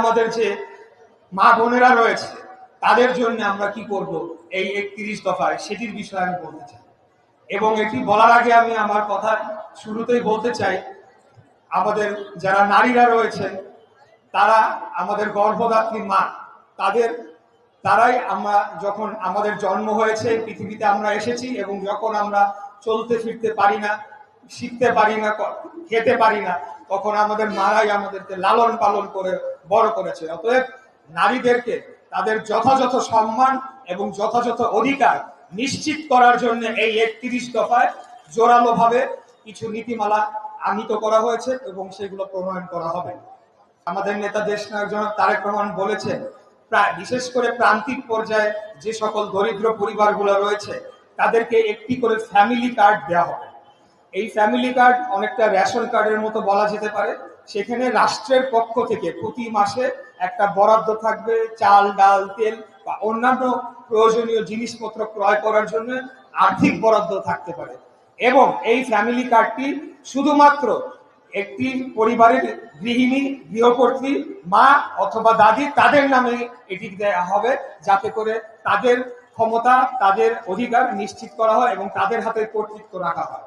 আমাদের যে মা বোনেরা রয়েছে, তাদের জন্য আমরা কি করব? এই একত্রিশ দফায় সেটির বিষয়ে আমি বলতে চাই। এবং এটি বলার আগে আমি আমার কথা শুরুতেই বলতে চাই, আমাদের যারা নারীরা রয়েছেন, তারা আমাদের গর্ভদাত্রী মা, তাদের, তারাই আমরা যখন আমাদের জন্ম হয়েছে, পৃথিবীতে আমরা এসেছি এবং যখন আমরা চলতে ফিরতে পারি না, শিখতে পারি না, খেতে পারি না তখন আমাদের মারাই আমাদেরকে লালন পালন করে, বড় করেছে। অতএব নারীদেরকে তাদের যথাযথ সম্মান এবং যথাযথ অধিকার নিশ্চিত করার জন্য এই একত্রিশ দফায় জোরালোভাবে কিছু নীতিমালা আনিত করা হয়েছে এবং সেগুলো প্রণয়ন করা হবে। আমাদের নেতা দেশ নায়ক জনাব তারেক রহমান বলেছেন, প্রায় বিশেষ করে প্রান্তিক পর্যায়ে যে সকল দরিদ্র পরিবারগুলো রয়েছে, তাদেরকে একটি করে ফ্যামিলি কার্ড দেওয়া হবে। এই ফ্যামিলি কার্ড অনেকটা রেশন কার্ডের মতো বলা যেতে পারে। সেখানে রাষ্ট্রের পক্ষ থেকে প্রতি মাসে একটা বরাদ্দ থাকবে, চাল, ডাল, তেল বা অন্যান্য প্রয়োজনীয় জিনিসপত্র ক্রয় করার জন্য আর্থিক বরাদ্দ থাকতে পারে। এবং এই ফ্যামিলি কার্ডটি শুধুমাত্র একটি পরিবারের গৃহিণী, গৃহকর্ত্রী, মা অথবা দাদি তাদের নামে এটি দেওয়া হবে যাতে করে তাদের ক্ষমতা, তাদের অধিকার নিশ্চিত করা হয় এবং তাদের হাতে কর্তৃত্ব রাখা হয়।